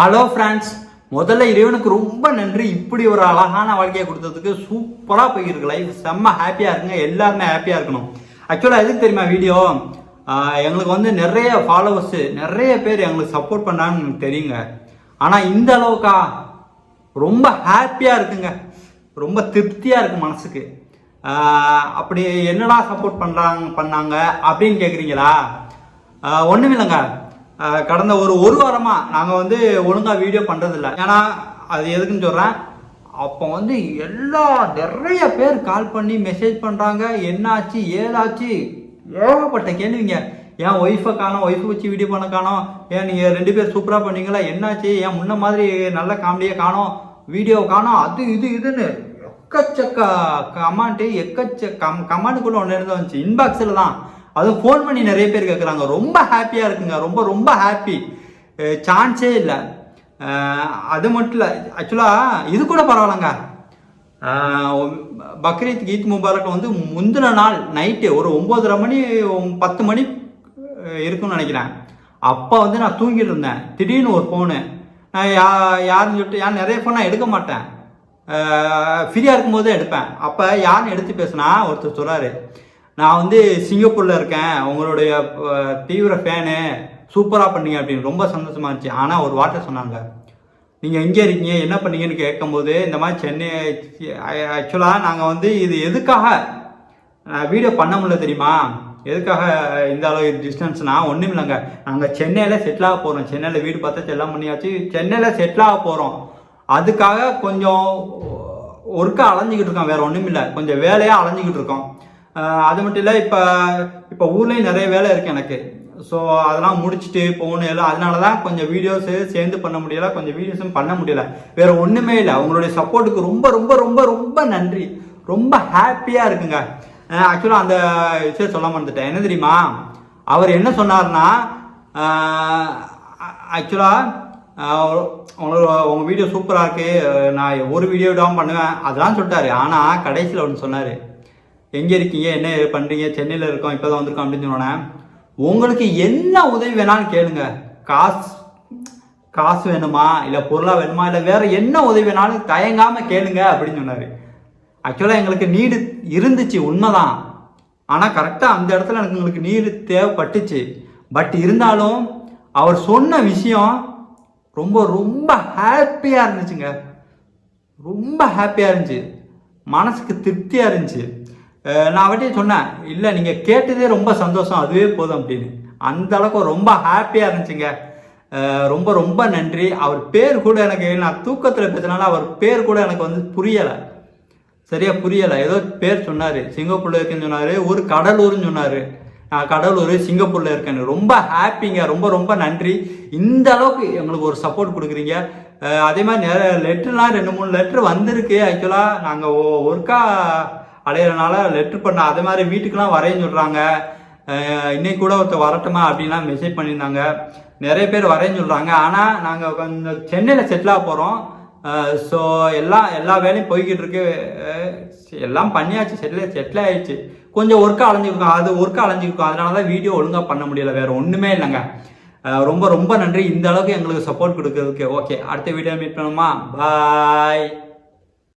Hello friends முதல்ல இறைவனுக்கு ரொம்ப நன்றி. இப்படி ஒரு அழகான வாழ்க்கையை கொடுத்ததுக்கு சூப்பராக போயிருக்கு லைஃப் செம்ம ஹாப்பியாக இருக்குங்க. எல்லாருமே ஹாப்பியாக இருக்கணும். ஆக்சுவலாக எதுக்கு தெரியுமா வீடியோ எங்களுக்கு வந்து நிறைய ஃபாலோவர்ஸு நிறைய பேர் எங்களுக்கு சப்போர்ட் பண்ணான்னு எனக்கு தெரியுங்க. ஆனால் இந்த அளவுக்கா ரொம்ப ஹாப்பியாக இருக்குங்க. ரொம்ப திருப்தியாக இருக்கு மனசுக்கு. அப்படி என்னடா சப்போர்ட் பண்ணுறாங்க பண்ணாங்க அப்படின்னு கேட்குறீங்களா ஒன்றும் இல்லைங்க கடந்த ஒரு ஒரு வாரமாக நாங்கள் வந்து ஒழுங்காக வீடியோ பண்ணுறதில்ல ஏன்னா அது எதுக்குன்னு சொல்கிறேன் அப்போ வந்து எல்லா நிறைய பேர் கால் பண்ணி மெசேஜ் பண்ணுறாங்க என்னாச்சு ஏதாச்சு? ஏகப்பட்ட கேள்விங்க. ஏன் ஒய்ஃபை காணோம் ஒய்ஃபை வச்சு வீடியோ பண்ண காணோம்? ஏன் நீங்கள் ரெண்டு பேர் சூப்பராக பண்ணீங்களா? என்னாச்சு? ஏன் முன்ன மாதிரி நல்ல காமெடியை காணோம்? வீடியோ காணோம்? அது இது இதுன்னு எக்கச்சக்க கமாண்டு எக்கச்ச கம் கூட ஒன்று இருந்து வந்துச்சு. இன்பாக்ஸில் தான். அதுவும் ஃபோன் பண்ணி நிறைய பேர் கேட்குறாங்க ரொம்ப ஹாப்பியாக இருக்குங்க. ரொம்ப ரொம்ப ஹாப்பி சான்ஸே இல்லை. அது மட்டும் இல்லை. ஆக்சுவலாக இது கூட பரவாயில்லங்க. பக்ரீத் கீத் முபாரக் வந்து முந்தின நாள் நைட்டு ஒரு ஒம்போதரை மணி பத்து மணி இருக்குன்னு நினைக்கிறேன். அப்போ வந்து நான் தூங்கிட்டு இருந்தேன். திடீர்னு ஒரு ஃபோனு நான் யா யாருன்னு சொல்லிட்டு யார் நிறைய ஃபோன் நான் எடுக்க மாட்டேன். ஃப்ரீயாக இருக்கும்போது எடுப்பேன். அப்போ யாருன்னு எடுத்து பேசுனா ஒருத்தர் சொல்கிறாரு நான் வந்து சிங்கப்பூரில் இருக்கேன். உங்களுடைய தீவிர ஃபேனு சூப்பராக பண்ணீங்க அப்படின்னு ரொம்ப சந்தோஷமா இருந்துச்சு. ஆனால் ஒரு வார்த்தை சொன்னாங்க. நீங்கள் எங்கே இருக்கீங்க? என்ன பண்ணீங்கன்னு கேட்கும்போது இந்த மாதிரி சென்னை ஆக்சுவலாக நாங்கள் வந்து இது எதுக்காக வீடியோ பண்ண முடியல தெரியுமா? எதுக்காக இந்த அளவு டிஸ்டன்ஸ்னால் ஒன்றும் இல்லைங்க. நாங்கள் சென்னையில் செட்டில் ஆக போகிறோம் சென்னையில் வீடு பார்த்தா செல்லாம் பண்ணியாச்சு. சென்னையில் செட்டில் ஆக போகிறோம் அதுக்காக கொஞ்சம் ஒர்க்காக அலைஞ்சிக்கிட்டு இருக்கோம். வேறு ஒன்றும் இல்லை. கொஞ்சம் வேலையாக அலைஞ்சிக்கிட்டு இருக்கோம். அது மட்டும் இல்லை இப்போ இப்போ ஊர்லேயும் நிறைய வேலை இருக்குது எனக்கு. ஸோ அதெல்லாம் முடிச்சுட்டு போகணும் எல்லாம். அதனால தான் கொஞ்சம் வீடியோஸு சேர்ந்து பண்ண முடியல கொஞ்சம் வீடியோஸும் பண்ண முடியல. வேறு ஒன்றுமே இல்லை. உங்களுடைய சப்போர்ட்டுக்கு ரொம்ப ரொம்ப ரொம்ப ரொம்ப நன்றி. ரொம்ப ஹாப்பியாக இருக்குங்க. ஆக்சுவலாக அந்த விஷயம் சொல்ல மறந்துட்டேன். என்ன தெரியுமா? அவர் என்ன சொன்னார்னா ஆக்சுவலாக உங்களோட உங்கள் வீடியோ சூப்பராக இருக்குது நான் ஒரு வீடியோ விடாமல் பண்ணுவேன். அதெல்லாம் சொல்லிட்டாரு. ஆனால் கடைசியில் ஒன்று சொன்னார். எங்கே இருக்கீங்க? என்ன பண்ணுறீங்க சென்னையில் இருக்கோம் இப்போ தான் வந்திருக்கோம் அப்படின்னு சொன்னோன்னே உங்களுக்கு என்ன உதவி வேணாலும் கேளுங்க. காசு காசு வேணுமா? இல்லை பொருளாக வேணுமா? இல்லை வேறு என்ன உதவி வேணாலும் தயங்காமல் கேளுங்க. அப்படின்னு சொன்னார். ஆக்சுவலாக எங்களுக்கு நீடு இருந்துச்சு உண்மைதான். ஆனால் கரெக்டாக அந்த இடத்துல எனக்கு எங்களுக்கு நீடு தேவைப்பட்டுச்சு. பட் இருந்தாலும் அவர் சொன்ன விஷயம் ரொம்ப ரொம்ப ஹாப்பியாக இருந்துச்சுங்க. ரொம்ப ஹாப்பியாக இருந்துச்சு. மனசுக்கு திருப்தியாக இருந்துச்சு. நான் அவர்கிட்ட சொன்னேன் இல்லை நீங்கள் கேட்டதே ரொம்ப சந்தோஷம் அதுவே போதும் அப்படின்னு. அந்த அளவுக்கு ரொம்ப ஹாப்பியாக இருந்துச்சுங்க. ரொம்ப ரொம்ப நன்றி. அவர் பேர் கூட எனக்கு நான் தூக்கத்தில் பேசினால அவர் பேர் கூட எனக்கு வந்து புரியலை. சரியாக புரியலை. ஏதோ பேர் சொன்னார். சிங்கப்பூரில் இருக்குன்னு சொன்னார். ஒரு கடலூர்னு சொன்னார். நான் கடலூர் சிங்கப்பூரில் இருக்கேன்னு ரொம்ப ஹாப்பிங்க ரொம்ப ரொம்ப நன்றி. இந்த அளவுக்கு எங்களுக்கு ஒரு சப்போர்ட் கொடுக்குறீங்க. அதே மாதிரி நிறைய லெட்டர்லாம் ரெண்டு மூணு லெட்ரு வந்திருக்கு. ஆக்சுவலாக நாங்கள் ஒர்க்காக அலையிறனால லெட்ரு பண்ண அதே மாதிரி வீட்டுக்கெலாம் வரையன்னு சொல்கிறாங்க இன்னைக்கு கூட ஒருத்தர் வரட்டுமா அப்படின்லாம் மெசேஜ் பண்ணியிருந்தாங்க. நிறைய பேர் வரேன்னு சொல்கிறாங்க ஆனால் நாங்கள் கொஞ்சம் சென்னையில் செட்டிலாக போகிறோம் ஸோ எல்லாம் எல்லா வேலையும் போய்கிட்டு இருக்கு. எல்லாம் பண்ணியாச்சு. செட்டில் செட்டில் ஆயிடுச்சு. கொஞ்சம் ஒர்க்காக அலைஞ்சிருக்கோம். அது ஒர்க்காக அலைஞ்சிருக்கோம். அதனால தான் வீடியோ ஒழுங்காக பண்ண முடியல. வேறு ஒன்றுமே இல்லைங்க. ரொம்ப ரொம்ப நன்றி. இந்த அளவுக்கு எங்களுக்கு சப்போர்ட் கொடுக்கறதுக்கு. ஓகே அடுத்த வீடியோ மீட் பண்ணுமா பாய்